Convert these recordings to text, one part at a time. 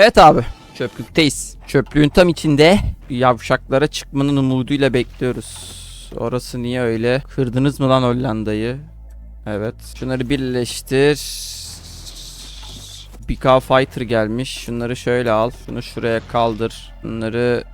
Evet abi. Çöplükteyiz. Çöplüğün tam içinde yavşaklara çıkmanın umuduyla bekliyoruz. Orası niye öyle? Kırdınız mı lan Hollanda'yı? Evet. Şunları birleştir. BK Fighter gelmiş. Şunları şöyle al. Şunu şuraya kaldır. Bunları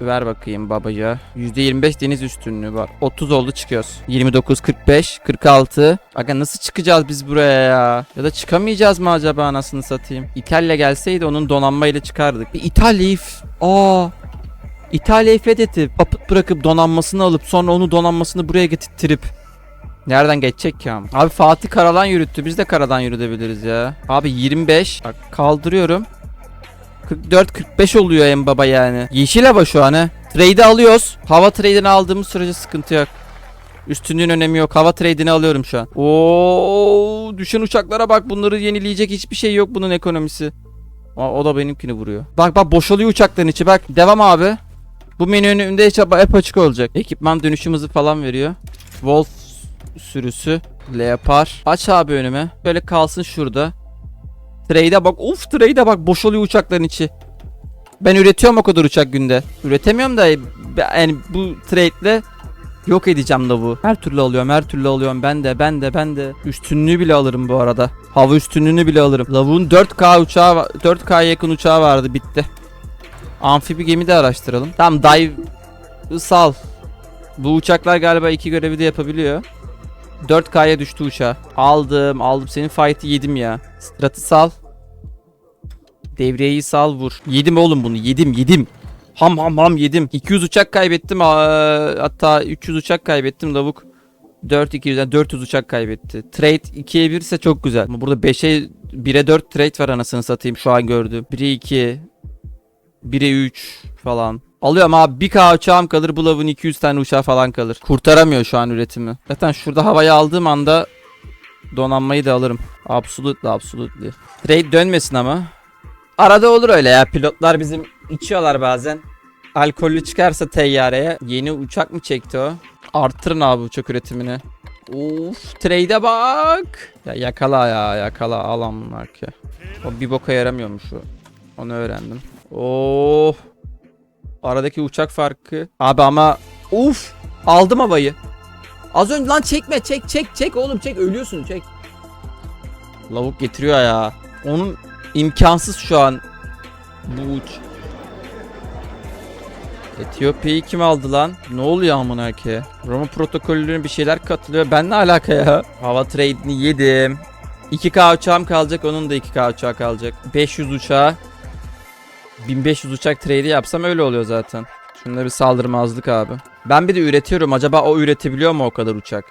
ver bakayım babaca. %25 deniz üstünlüğü var. 30 oldu çıkıyoruz. 29, 45, 46. Aga nasıl çıkacağız biz buraya ya? Ya da çıkamayacağız mı acaba anasını satayım? İtalya gelseydi onun donanmayla çıkardık. Bir İtalya'yı... f- Aa! İtalya'yı fethedip apıt bırakıp donanmasını alıp sonra onu donanmasını buraya getirttirip Nereden geçecek ki ama? Abi Fatih karadan yürüttü. Biz de karadan yürütebiliriz ya. Abi 25. Bak kaldırıyorum. 44-45 oluyor en baba yani. Yeşil hava şu an he. Trade'i alıyoruz. Hava trade'ini aldığımız sürece sıkıntı yok. Üstünlüğün önemi yok. Hava trade'ini alıyorum şu an. Oo, düşen uçaklara bak. Bunları yenileyecek hiçbir şey yok bunun ekonomisi. O, o da benimkini vuruyor. Bak bak boşalıyor uçakların içi bak. Devam abi. Bu menünün önünde hiç hep açık olacak. Ekipman dönüşüm hızı falan veriyor. Wolf sürüsü. Leopar. Aç abi önüme. Böyle kalsın şurada. Trade'e bak. Uf trade'e bak. Boşalıyor uçakların içi. Ben üretiyorum o kadar uçak günde. Üretemiyorum da yani bu trade'le yok edeceğim lavuğu. Her türlü alıyorum her türlü alıyorum. Ben de ben de ben de. Üstünlüğü bile alırım bu arada. Hava üstünlüğünü bile alırım. Lavuğun 4K uçağı va- 4K'ya yakın uçağı vardı bitti. Amfibi gemi de araştıralım. Tamam dive sal. Bu uçaklar galiba iki görevi de yapabiliyor. 4K'ya düştü uçağı. Aldım aldım. Senin fight'ı yedim ya. Stratı sal. Devriyeyi sal vur. Yedim oğlum bunu yedim yedim. Ham ham ham yedim. 200 uçak kaybettim. hatta 300 uçak kaybettim lavuk. 4 200'den 400 uçak kaybetti. Trade 2'ye 1 ise çok güzel. Ama burada 5'e 1'e 4 trade var anasını satayım şu an gördüm. 1'e 2 1'e 3 falan. Alıyorum abi bir K uçağım kalır bu lavın 200 tane uçağı falan kalır. Kurtaramıyor şu an üretimi. Zaten şurada havayı aldığım anda donanmayı da alırım. Absolutely absolutely. Trade dönmesin ama. Arada olur öyle ya pilotlar bizim içiyorlar bazen. Alkollü çıkarsa teyyareye yeni uçak mı çekti o? Arttırın abi uçak üretimini. Of trade'e bak. Ya yakala ya yakala alan bunlar ki. O bir boka yaramıyormuş o. Onu öğrendim. Oh. Aradaki uçak farkı. Abi ama uf aldım havayı. Az önce lan çekme çek çek çek oğlum çek ölüyorsun çek. Lavuk getiriyor ya. Onun imkansız şu an bu uç. Etiyopya'yı kim aldı lan? Ne oluyor amına ki? Roma protokollerine bir şeyler katılıyor. Ben ne alaka ya? Hava trade'ini yedim. 2K uçağım kalacak. Onun da 2K uçağı kalacak. 500 uçağı. 1500 uçak trade'i yapsam öyle oluyor zaten. Şunda bir saldırmazlık abi. Ben bir de üretiyorum. Acaba o üretebiliyor mu o kadar uçak?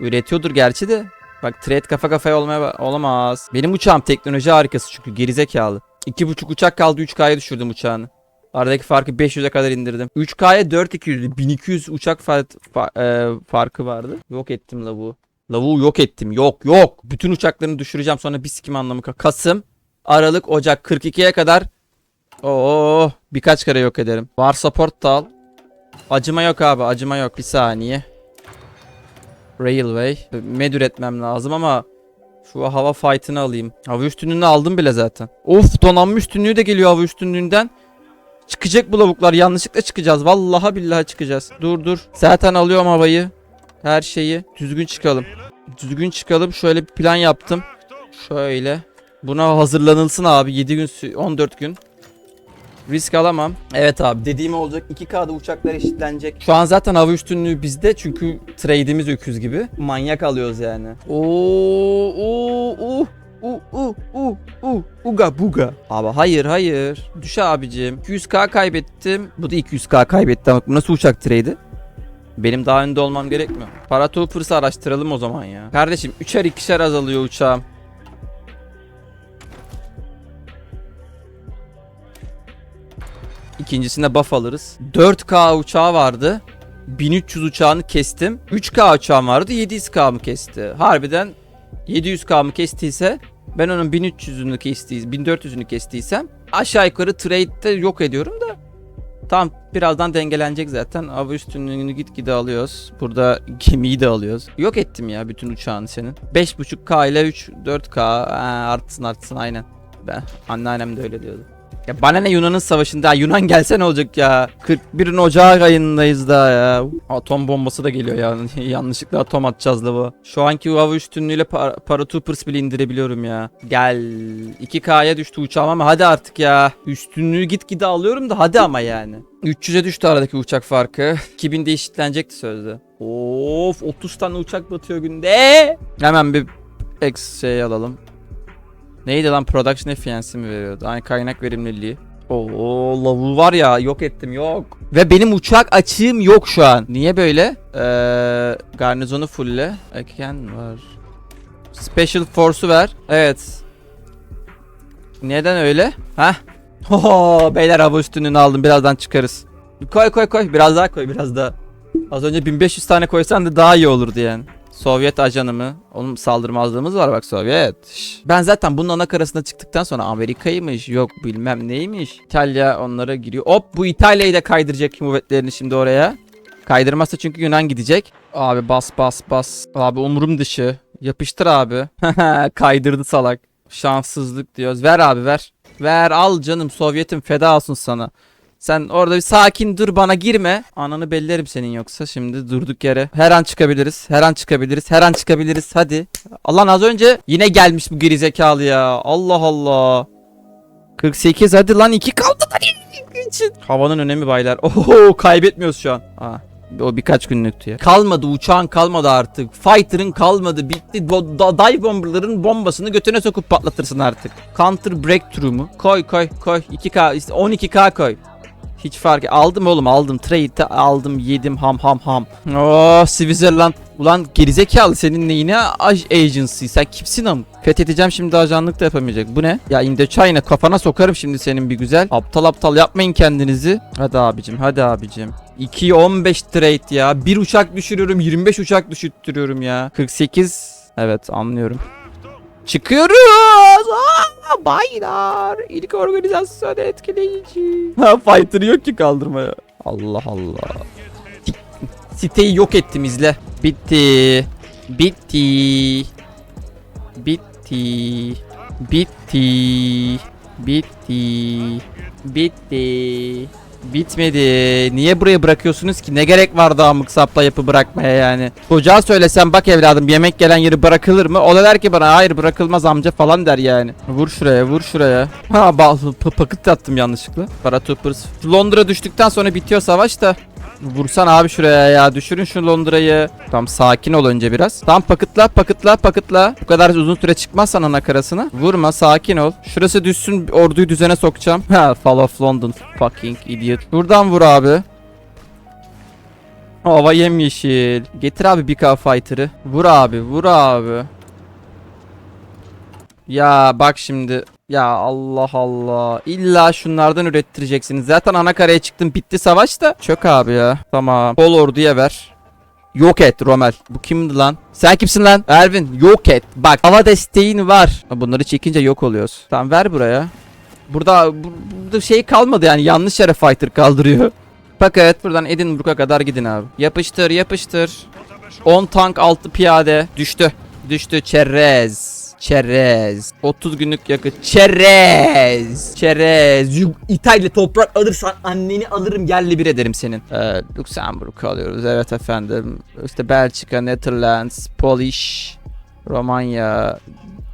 Üretiyordur gerçi de. Bak trade kafa kafaya olmaya olamaz. Benim uçağım teknoloji harikası çünkü gerizekalı. 2.5 uçak kaldı 3K'ya düşürdüm uçağını. Aradaki farkı 500'e kadar indirdim. 3K'ya 4200, 1200 uçak fa- fa- e, farkı vardı. Yok ettim lavuğu. Lavuğu yok ettim. Yok yok. Bütün uçaklarını düşüreceğim sonra bir sikim anlamı. ka- Kasım, Aralık, Ocak 42'ye kadar Oo, birkaç kere yok ederim. Var support da al. Acıma yok abi, acıma yok. Bir saniye. Railway. Med üretmem lazım ama şu hava fight'ını alayım. Hava üstünlüğünü aldım bile zaten. Of donanma üstünlüğü de geliyor hava üstünlüğünden. Çıkacak bu lavuklar. Yanlışlıkla çıkacağız. Vallahi billahi çıkacağız. Dur dur. Zaten alıyorum havayı. Her şeyi. Düzgün çıkalım. Düzgün çıkalım. Şöyle bir plan yaptım. Şöyle. Buna hazırlanılsın abi. 7 gün, sü- 14 gün. Risk alamam. Evet abi dediğim olacak. 2K'da uçaklar eşitlenecek. Şu an zaten hava üstünlüğü bizde çünkü trade'imiz öküz gibi. Manyak alıyoruz yani. Oo, oo, uh, uh, uh, uh, uh, uga buga. Abi hayır hayır. Düş abicim. 200K kaybettim. Bu da 200K kaybetti ama nasıl uçak trade'i? Benim daha önde olmam gerekmiyor. Paratroopers'ı araştıralım o zaman ya. Kardeşim 3'er 2'şer azalıyor uçağım. İkincisinde buff alırız. 4K uçağı vardı. 1300 uçağını kestim. 3K uçağım vardı. 700K mı kesti? Harbiden 700K mı kestiyse ben onun 1300'ünü kestiysem 1400'ünü kestiysem aşağı yukarı trade'de yok ediyorum da tam birazdan dengelenecek zaten. Hava üstünlüğünü gitgide alıyoruz. Burada gemiyi de alıyoruz. Yok ettim ya bütün uçağını senin. 5.5K ile 3 4K ha, artsın artsın aynen. Ben anneannem de öyle diyordu. Ya bana ne Yunan'ın savaşında? Yunan gelse ne olacak ya? 41'in Ocak ayındayız daha ya. Atom bombası da geliyor ya. Yanlışlıkla atom atacağız da bu. Şu anki hava üstünlüğüyle para, paratroopers bile indirebiliyorum ya. Gel. 2K'ya düştü uçağım ama hadi artık ya. Üstünlüğü gitgide alıyorum da hadi ama yani. 300'e düştü aradaki uçak farkı. 2000'de eşitlenecekti sözde. Of 30 tane uçak batıyor günde. Hemen bir X şey alalım Neydi lan production efficiency mi veriyordu? Aynı kaynak verimliliği. Oo lavu var ya yok ettim yok. Ve benim uçak açığım yok şu an. Niye böyle? Ee, garnizonu fulle. Eken var. Special Force'u ver. Evet. Neden öyle? Hah. Ho beyler hava üstünlüğünü aldım. Birazdan çıkarız. Koy koy koy. Biraz daha koy biraz daha. Az önce 1500 tane koysan da daha iyi olurdu yani. Sovyet ajanı mı? Onun saldırmazlığımız var bak Sovyet. Ben zaten bunun ana karasına çıktıktan sonra Amerika'ymış yok bilmem neymiş. İtalya onlara giriyor. Hop bu İtalya'yı da kaydıracak kuvvetlerini şimdi oraya. Kaydırmazsa çünkü Yunan gidecek. Abi bas bas bas. Abi umurum dışı. Yapıştır abi. Kaydırdı salak. Şanssızlık diyoruz. Ver abi ver. Ver al canım Sovyet'im feda olsun sana. Sen orada bir sakin dur bana girme. Ananı bellerim senin yoksa şimdi durduk yere. Her an çıkabiliriz. Her an çıkabiliriz. Her an çıkabiliriz. Hadi. Allah az önce yine gelmiş bu gerizekalı ya. Allah Allah. 48 hadi lan 2 kaldı için. Havanın önemi baylar. Oho kaybetmiyoruz şu an. Aa, o birkaç günlüktü ya. Kalmadı uçağın kalmadı artık. Fighter'ın kalmadı. Bitti. Bo- da- dive bomberların bombasını götüne sokup patlatırsın artık. Counter breakthrough mu? Koy koy koy. 2K işte 12K koy. Hiç fark aldım oğlum aldım trade aldım yedim ham ham ham. Oh Switzerland ulan gerizekalı senin neyine aj agency sen kimsin am? Fethedeceğim şimdi ajanlık da yapamayacak. Bu ne? Ya Indochina kafana sokarım şimdi senin bir güzel. Aptal aptal yapmayın kendinizi. Hadi abicim hadi abicim. 2'ye 15 trade ya. Bir uçak düşürüyorum 25 uçak düşürttürüyorum ya. 48 evet anlıyorum. Çıkıyoruz. Aa, baylar. İlk organizasyon etkileyici. Ha fighter yok ki kaldırmaya. Allah Allah. Sit- Siteyi yok ettim izle. Bitti. Bitti. Bitti. Bitti. Bitti. Bitti. Bitmedi. Niye buraya bırakıyorsunuz ki? Ne gerek var daha amık sapla yapı bırakmaya yani? Çocuğa söylesem bak evladım yemek gelen yeri bırakılır mı? O da der ki bana hayır bırakılmaz amca falan der yani. Vur şuraya vur şuraya. Ha bak pakıt attım yanlışlıkla. Paratroopers. Londra düştükten sonra bitiyor savaş da. Vursan abi şuraya ya düşürün şu Londra'yı. Tamam sakin ol önce biraz. Tamam pakıtla pakıtla pakıtla. Bu kadar uzun süre çıkmazsan ana karasına. Vurma sakin ol. Şurası düşsün orduyu düzene sokacağım. Ha Fall of London fucking idiot. Buradan vur abi. Hava yemyeşil. Getir abi bir fighter'ı. Vur abi vur abi. Ya bak şimdi. Ya Allah Allah. İlla şunlardan ürettireceksiniz. Zaten ana karaya çıktım bitti savaş da. Çök abi ya. Tamam. Kol orduya ver. Yok et Romel. Bu kimdi lan? Sen kimsin lan? Ervin yok et. Bak hava desteğin var. Bunları çekince yok oluyoruz. Tamam ver buraya. Burada bu- burada şey kalmadı yani yanlış yere fighter kaldırıyor. Fakat buradan Edinburgh'a kadar gidin abi. Yapıştır yapıştır. 10 tank 6 piyade. Düştü. Düştü çerez. Çerez. 30 günlük yakıt. Çerez. Çerez. İtalya toprak alırsan anneni alırım yerli bir ederim senin. Ee, Luxemburg alıyoruz. Evet efendim. İşte Belçika, Netherlands, Polish, Romanya,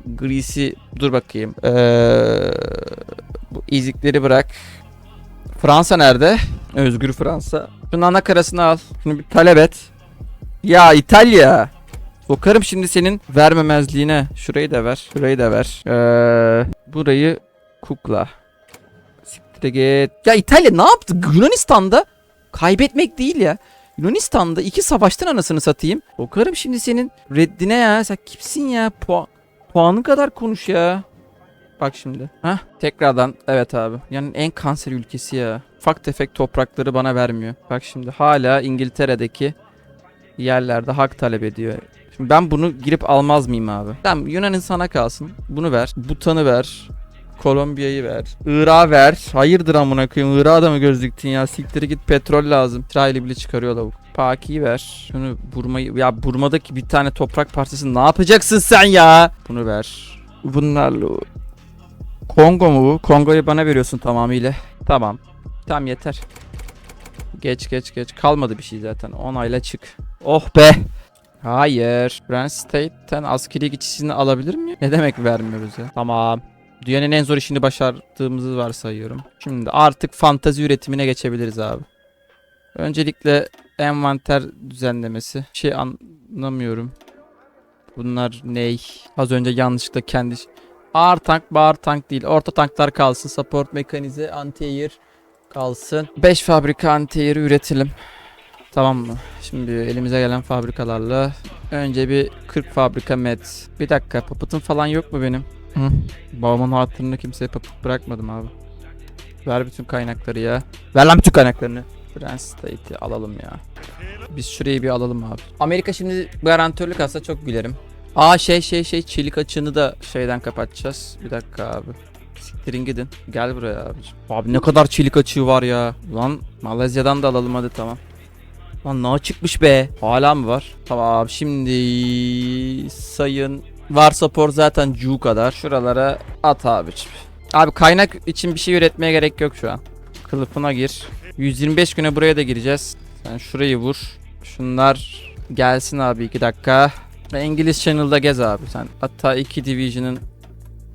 Greece'i dur bakayım. Ee, bu ezikleri bırak. Fransa nerede? Özgür Fransa. Şunun ana karasını al. Şunu bir talep et. Ya İtalya. Sokarım şimdi senin vermemezliğine. Şurayı da ver. Şurayı da ver. Ee, burayı kukla. Siktir git. Ya İtalya ne yaptı? Yunanistan'da kaybetmek değil ya. Yunanistan'da iki savaştan anasını satayım. Sokarım şimdi senin reddine ya. Sen kimsin ya? Puan, puanın kadar konuş ya. Bak şimdi. Hah tekrardan evet abi. Yani en kanser ülkesi ya. Ufak tefek toprakları bana vermiyor. Bak şimdi hala İngiltere'deki yerlerde hak talep ediyor. Ben bunu girip almaz mıyım abi? Tamam Yunan'ın sana kalsın. Bunu ver. Butan'ı ver. Kolombiya'yı ver. Irak'ı ver. Hayırdır amına koyayım. Irak'a da mı göz diktin ya? Siktir git petrol lazım. İsrail'i bile çıkarıyor lavuk. Paki'yi ver. Şunu Burma'yı... Ya Burma'daki bir tane toprak parçası ne yapacaksın sen ya? Bunu ver. Bunlarla Kongo mu bu? Kongo'yu bana veriyorsun tamamıyla. Tamam. Tamam yeter. Geç geç geç. Kalmadı bir şey zaten. Onayla çık. Oh be. Hayır. Brand State'ten askeri geçişini alabilir miyim? Ne demek vermiyoruz ya? Tamam. Dünyanın en zor işini başardığımızı varsayıyorum. Şimdi artık fantazi üretimine geçebiliriz abi. Öncelikle envanter düzenlemesi. Şey anlamıyorum. Bunlar ney? Az önce yanlışlıkla kendi... Ağır tank, bağır tank değil. Orta tanklar kalsın. Support mekanize, anti-air kalsın. 5 fabrika anti-air üretelim. Tamam mı? Şimdi elimize gelen fabrikalarla önce bir 40 fabrika met. Bir dakika papıtım falan yok mu benim? Hı. Babamın hatırını kimseye papıt bırakmadım abi. Ver bütün kaynakları ya. Ver lan bütün kaynaklarını. Brand State'i alalım ya. Biz şurayı bir alalım abi. Amerika şimdi garantörlük alsa çok gülerim. Aa şey şey şey çelik açığını da şeyden kapatacağız. Bir dakika abi. Siktirin gidin. Gel buraya abicim. Abi ne kadar çelik açığı var ya. Lan Malezya'dan da alalım hadi tamam. Lan ne çıkmış be. Hala mı var? Tamam şimdi sayın var support zaten cu kadar. Şuralara at abicim. Abi kaynak için bir şey üretmeye gerek yok şu an. Kılıfına gir. 125 güne buraya da gireceğiz. Sen şurayı vur. Şunlar gelsin abi 2 dakika. Ve İngiliz Channel'da gez abi sen. Hatta 2 Division'ın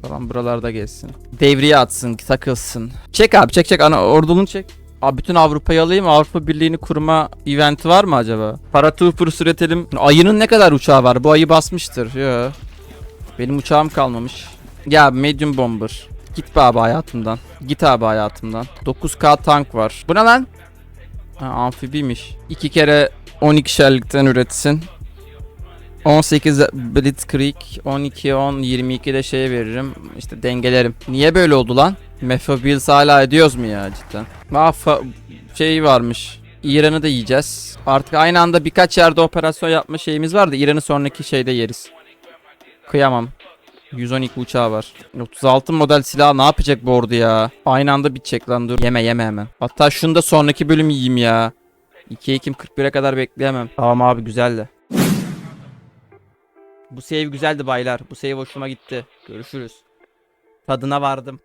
falan buralarda gezsin. Devriye atsın, takılsın. Çek abi çek çek ana ordulunu çek. Abi bütün Avrupa'yı alayım. Avrupa Birliği'ni kurma eventi var mı acaba? Paratroopers üretelim. Ayının ne kadar uçağı var? Bu ayı basmıştır. Yo. Benim uçağım kalmamış. Ya medium bomber. Git be abi hayatımdan. Git abi hayatımdan. 9k tank var. Bu ne lan? Ha, amfibiymiş. 2 kere 12 şerlikten üretsin. 18 Blitzkrieg, 12, 10, 22 de şeye veririm. İşte dengelerim. Niye böyle oldu lan? Mephobils hala ediyoruz mu ya cidden? Mahfa şey varmış. İran'ı da yiyeceğiz. Artık aynı anda birkaç yerde operasyon yapma şeyimiz var da İran'ı sonraki şeyde yeriz. Kıyamam. 112 uçağı var. 36 model silah ne yapacak bu ordu ya? Aynı anda bitecek lan dur. Yeme yeme hemen. Hatta şunu da sonraki bölüm yiyeyim ya. 2 Ekim 41'e kadar bekleyemem. Tamam abi güzel de. Bu save güzeldi baylar. Bu save hoşuma gitti. Görüşürüz. Tadına vardım.